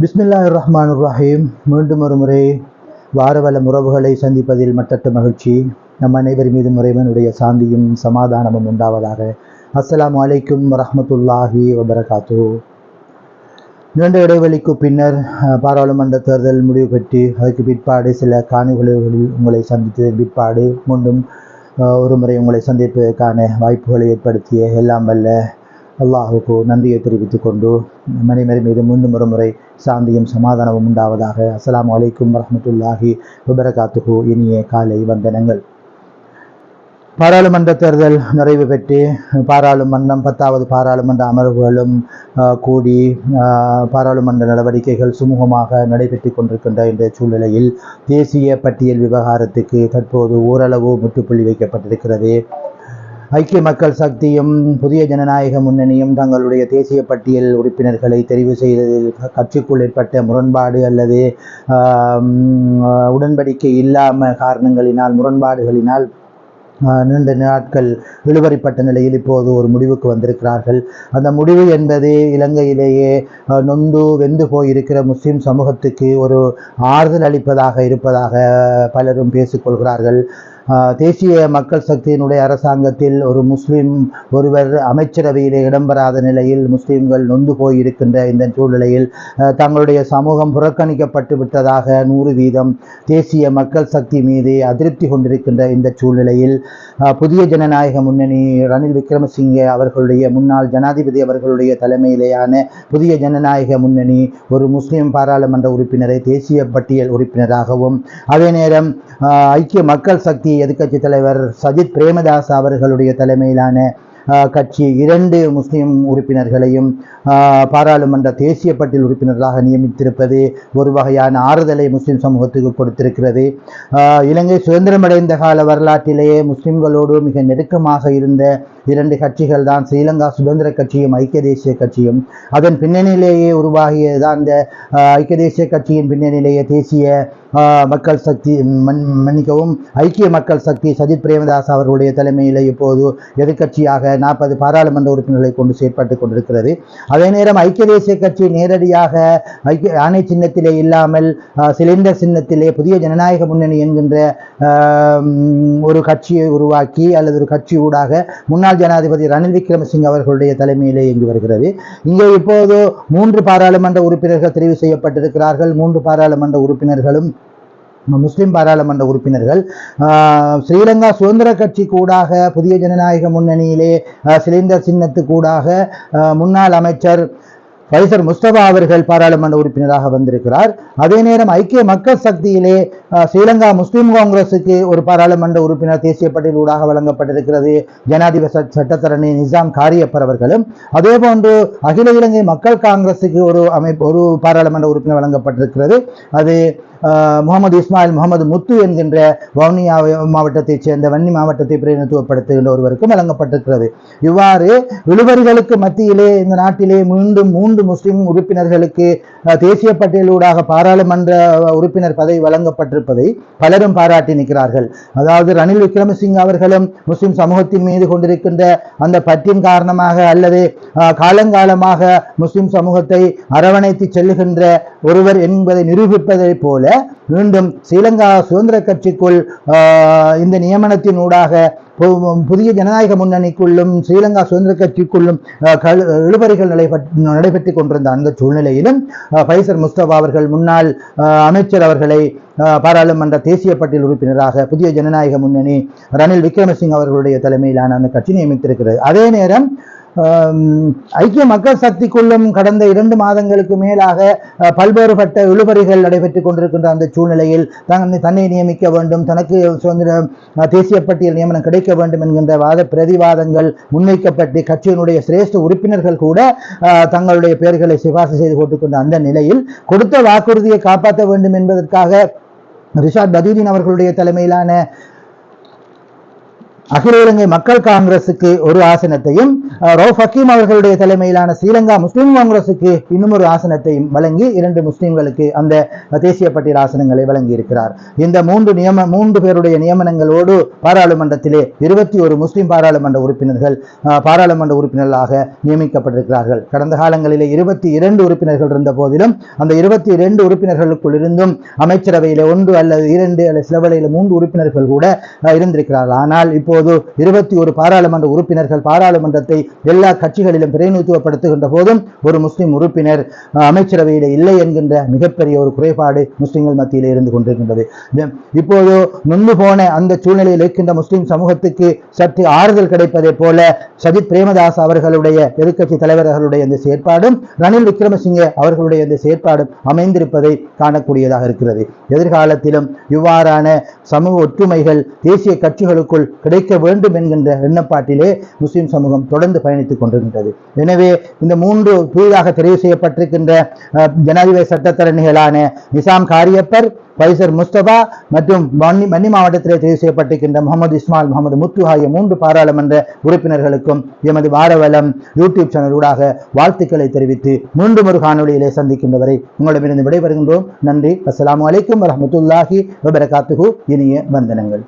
பிஸ்மில்லா ரஹ்மான் ரஹீம் மீண்டும் ஒரு முறை வாரவல உறவுகளை சந்திப்பதில் மட்டற்ற மகிழ்ச்சி. நம் அனைவர் மீதும் இறைவனுடைய சாந்தியும் சமாதானமும் உண்டாவதாக. அஸ்லாம் அலைக்கும் ரஹமத்துல்லாஹி வபரகாத்து நீண்ட இடைவெளிக்கு பின்னர் பாராளுமன்ற தேர்தல் முடிவு பெற்று அதுக்கு பிற்பாடு சில காணொலிகளில் உங்களை சந்தித்ததன் பிற்பாடு மீண்டும் ஒரு முறை உங்களை சந்திப்பதற்கான வாய்ப்புகளை ஏற்படுத்திய எல்லாம் வல்ல அல்லாஹுக்கு நன்றியை தெரிவித்துக் கொண்டு மனைமறை மீது மீண்டும் ஒரு முறை சாந்தியும் சமாதானமும் உண்டாவதாக. அஸ்லாம் வலைக்கும் வரமத்துல்லாஹி வபரகாத்துஹு. இனிய காலை வந்தனங்கள். பாராளுமன்ற தேர்தல் நிறைவு பெற்று பாராளுமன்றம் பத்தாவது பாராளுமன்ற அமர்வுகளும் ஆஹ், கூடி பாராளுமன்ற நடவடிக்கைகள் சுமூகமாக நடைபெற்று கொண்டிருக்கின்ற இந்த சூழ்நிலையில் தேசிய பட்டியல் விவகாரத்துக்கு தற்போது ஓரளவு முற்றுப்புள்ளி வைக்கப்பட்டிருக்கிறது. ஐக்கிய மக்கள் சக்தியும் புதிய ஜனநாயக முன்னணியும் தங்களுடைய தேசிய பட்டியல் உறுப்பினர்களை தெரிவு செய்ததில் கட்சிக்குள் ஏற்பட்ட முரண்பாடு அல்லது உடன்படிக்கை இல்லாம காரணங்களினால் முரண்பாடுகளினால் நீண்ட நாட்கள் இழுபறிப்பட்ட நிலையில் இப்போது ஒரு முடிவுக்கு வந்திருக்கிறார்கள். அந்த முடிவு என்பது இலங்கையிலேயே நொந்து வெந்து போயிருக்கிற முஸ்லீம் சமூகத்துக்கு ஒரு ஆறுதல் அளிப்பதாக இருப்பதாக பலரும் பேசிக்கொள்கிறார்கள் தேசிய மக்கள் சக்தியினுடைய அரசாங்கத்தில் ஒரு முஸ்லீம் ஒருவர் அமைச்சரவையிலே இடம்பெறாத நிலையில் முஸ்லீம்கள் நொந்து போயிருக்கின்ற இந்த சூழ்நிலையில் தங்களுடைய சமூகம் புறக்கணிக்கப்பட்டு விட்டதாக நூறு வீதம் தேசிய மக்கள் சக்தி மீது அதிருப்தி கொண்டிருக்கின்ற இந்த சூழ்நிலையில் புதிய ஜனநாயக முன்னணி ரணில் விக்ரமசிங்கே அவர்களுடைய முன்னாள் ஜனாதிபதி அவர்களுடைய தலைமையிலேயான புதிய ஜனநாயக முன்னணி ஒரு முஸ்லிம் பாராளுமன்ற உறுப்பினரை தேசிய பட்டியல் உறுப்பினராகவும் அதே நேரம் ஐக்கிய மக்கள் சக்தி எதிர்க்கட்சி தலைவர் சஜித் பிரேமதாஸ் அவர்களுடைய தலைமையிலான கட்சி இரண்டு முஸ்லிம் உறுப்பினர்களையும் ஆஹ், பாராளுமன்ற தேசிய பட்டியல் உறுப்பினர்களாக நியமித்திருப்பது ஒரு வகையான ஆறுதலை முஸ்லிம் சமூகத்துக்கு கொடுத்திருக்கிறது. ஆஹ், இலங்கை சுதந்திரமடைந்த கால வரலாற்றிலேயே முஸ்லிம்களோடு மிக நெருக்கமாக இருந்த இரண்டு கட்சிகள் தான் ஸ்ரீலங்கா சுதந்திர கட்சியும் ஐக்கிய தேசிய கட்சியும். அதன் பின்னணியிலேயே உருவாகியதுதான் இந்த ஐக்கிய தேசிய கட்சியின் பின்னணியிலேயே தேசிய மக்கள் சக்தி மன்னிக்கவும் ஐக்கிய மக்கள் சக்தி சஜித் பிரேமதாஸ் அவர்களுடைய தலைமையில் இப்போது எதிர்கட்சியாக நாற்பது பாராளுமன்ற உறுப்பினர்களை கொண்டு செயற்பட்டு கொண்டிருக்கிறது. அதே நேரம் ஐக்கிய தேசிய கட்சி நேரடியாக ஐக்கிய ஆணை சின்னத்திலே இல்லாமல் சிலிண்டர் சின்னத்திலே புதிய ஜனநாயக முன்னணி என்கின்ற ஒரு கட்சியை உருவாக்கி அல்லது ஒரு கட்சி ஊடாக முன்னாள் ஜனாதிபதி ரணில் விக்ரமசிங் அவர்களுடைய தலைமையிலே இயங்கி வருகிறது. இங்கே இப்போது மூன்று பாராளுமன்ற உறுப்பினர்கள் தெரிவு செய்யப்பட்டிருக்கிறார்கள். மூன்று பாராளுமன்ற உறுப்பினர்களும் முஸ்லிம் பாராளுமன்ற உறுப்பினர்கள். ஆஹ், ஸ்ரீலங்கா சுதந்திர கட்சி கூடாக புதிய ஜனநாயக முன்னணியிலே சிலிண்டர் சின்னத்துக்கூடாக ஆஹ், முன்னாள் அமைச்சர் பைசர் முஸ்தபா அவர்கள் பாராளுமன்ற உறுப்பினராக வந்திருக்கிறார். அதே நேரம் ஐக்கிய மக்கள் சக்தியிலே ஸ்ரீலங்கா முஸ்லீம் காங்கிரசுக்கு ஒரு பாராளுமன்ற உறுப்பினர் தேசிய பட்டியல் ஊடாக வழங்கப்பட்டிருக்கிறது. ஜனாதிபதி சட்டத்தரணி நிசாம் காரியப்பர் அவர்களும். அதே போன்று அகில இலங்கை மக்கள் காங்கிரசுக்கு ஒரு அமைப்பு ஒரு பாராளுமன்ற உறுப்பினர் வழங்கப்பட்டிருக்கிறது. அது முகமது இஸ்மாயில் முகமது முத்து என்கின்ற வவுனியா மாவட்டத்தைச் சேர்ந்த வன்னி மாவட்டத்தை பிரதிநிதித்துவப்படுத்துகின்ற ஒருவருக்கும் வழங்கப்பட்டிருக்கிறது. இவ்வாறு விழுவர்களுக்கு மத்தியிலே இந்த நாட்டிலே மீண்டும் மூன்று முஸ்லிம் உறுப்பினர்களுக்கு தேசிய பட்டியலூடாக பாராளுமன்ற உறுப்பினர் பதவி வழங்கப்பட்டிருப்பதை பலரும் பாராட்டி நிற்கிறார்கள். அதாவது ரணில் விக்ரமசிங் அவர்களும் முஸ்லிம் சமூகத்தின் மீது கொண்டிருக்கின்ற அந்த பற்றின் காரணமாக அல்லது காலங்காலமாக முஸ்லிம் சமூகத்தை அரவணைத்து செல்லுகின்ற ஒருவர் என்பதை நிரூபிப்பதைப் போல மீண்டும் ஸ்ரீலங்கா சுதந்திர கட்சிக்குள் இந்த நியமனத்தினூடாக ஊடாக புதிய ஜனநாயக முன்னணிக்குள்ளும் ஸ்ரீலங்கா சுதந்திர கட்சிக்குள்ளும் இழுபறிகள் நடைபெற்று நடைபெற்றுக் கொண்டிருந்த அந்த சூழ்நிலையிலும் பைசர் முஸ்தபா அவர்கள் முன்னாள் அமைச்சர் அவர்களை பாராளுமன்ற தேசிய பட்டியல் உறுப்பினராக புதிய ஜனநாயக முன்னணி ரணில் விக்ரமசிங் அவர்களுடைய தலைமையிலான அந்த கட்சி நியமித்திருக்கிறது. அதே நேரம் ஐக்கிய மக்கள் சக்திக்குள்ளும் கடந்த இரண்டு மாதங்களுக்கு மேலாக பல்வேறுபட்ட இழுபறிகள் நடைபெற்றுக் கொண்டிருக்கின்ற அந்த சூழ்நிலையில் தன்னை தன்னை நியமிக்க வேண்டும் தனக்கு சுதந்திர தேசிய பட்டியல் நியமனம் கிடைக்க வேண்டும் என்கின்ற வாத பிரதிவாதங்கள் முன்வைக்கப்பட்டு கட்சியினுடைய சிரேஷ்ட உறுப்பினர்கள் கூட அஹ், தங்களுடைய பெயர்களை சிபார்சு செய்து போட்டுக்கொண்ட அந்த நிலையில் கொடுத்த வாக்குறுதியை காப்பாற்ற வேண்டும் என்பதற்காக ரிஷாத் பதீதீன் அவர்களுடைய தலைமையிலான அகில இலங்கை மக்கள் காங்கிரசுக்கு ஒரு ஆசனத்தையும் ரவுஃப் ஹக்கீம் அவர்களுடைய தலைமையிலான ஸ்ரீலங்கா முஸ்லீம் காங்கிரசுக்கு இன்னும் ஒரு ஆசனத்தையும் வழங்கி இரண்டு முஸ்லிம்களுக்கு அந்த தேசிய பட்டியல் ஆசனங்களை வழங்கி இருக்கிறார் இந்த மூன்று நியம மூன்று பேருடைய நியமனங்களோடு பாராளுமன்றத்திலே இருபத்தி ஒரு முஸ்லிம் பாராளுமன்ற உறுப்பினர்கள் பாராளுமன்ற உறுப்பினர்களாக நியமிக்கப்பட்டிருக்கிறார்கள். கடந்த காலங்களிலே இருபத்தி இரண்டு உறுப்பினர்கள் இருந்த போதிலும் அந்த இருபத்தி இரண்டு உறுப்பினர்களுக்குள் இருந்தும் அமைச்சரவையில் ஒன்று அல்லது இரண்டு அல்லது சில வேளையில் மூன்று உறுப்பினர்கள் கூட இருந்திருக்கிறார்கள். ஆனால் இப்போது இருபத்தி ஒரு பாராளுமன்ற உறுப்பினர்கள் பாராளுமன்றத்தை எல்லா கட்சிகளிலும் பிரதிநிதித்துவப்படுத்துகின்ற போதும் ஒரு முஸ்லிம் உறுப்பினர் அமைச்சரவையில் இல்லை என்கின்ற மிகப்பெரிய ஒரு குறைபாடு முஸ்லிம்கள் மத்தியில் இருந்து கொண்டிருக்கின்றது. இப்போது நொந்து போன அந்த சூழ்நிலையில் இருக்கின்ற முஸ்லிம் சமூகத்துக்கு சற்று ஆறுதல் கிடைப்பதை போல சஜித் பிரேமதாஸ் அவர்களுடைய எதிர்கட்சி தலைவர்களுடைய இந்த செயற்பாடும் ரணில் விக்ரமசிங்கே அவர்களுடைய இந்த செயற்பாடும் அமைந்திருப்பதை காணக்கூடியதாக இருக்கிறது. எதிர்காலத்திலும் இவ்வாறான சமூக ஒற்றுமைகள் தேசிய கட்சிகளுக்குள் கிடைக்க வேண்டும் என்கின்ற எண்ணப்பாட்டிலே முஸ்லிம் சமூகம் தொடர்ந்து பயணித்துக் கொண்டிருக்கின்றது. எனவே இந்த மூன்று புதிதாக தெரிவு செய்யப்பட்டிருக்கின்ற ஜனாதிபதி சட்டத்தரணிகளான நிசாம் காரியப்பர் பைசர் முஸ்தபா மற்றும் மன்னி மன்னி மாவட்டத்திலே தெரிவு செய்யப்பட்டிருக்கின்ற முகமது இஸ்மால் முகமது முத்து ஆகிய மூன்று பாராளுமன்ற உறுப்பினர்களுக்கும் எமது வாரவலம் யூடியூப் சேனல் ஊடாக வாழ்த்துக்களை தெரிவித்து மீண்டும் ஒரு காணொலியிலே சந்திக்கின்ற வரை உங்களிடமிருந்து விடைபெறுகின்றோம். நன்றி. அஸ்லாம் அலைக்கும் வரமத்துல்லாஹி வபரகாத்துகு இனிய வந்தனங்கள்.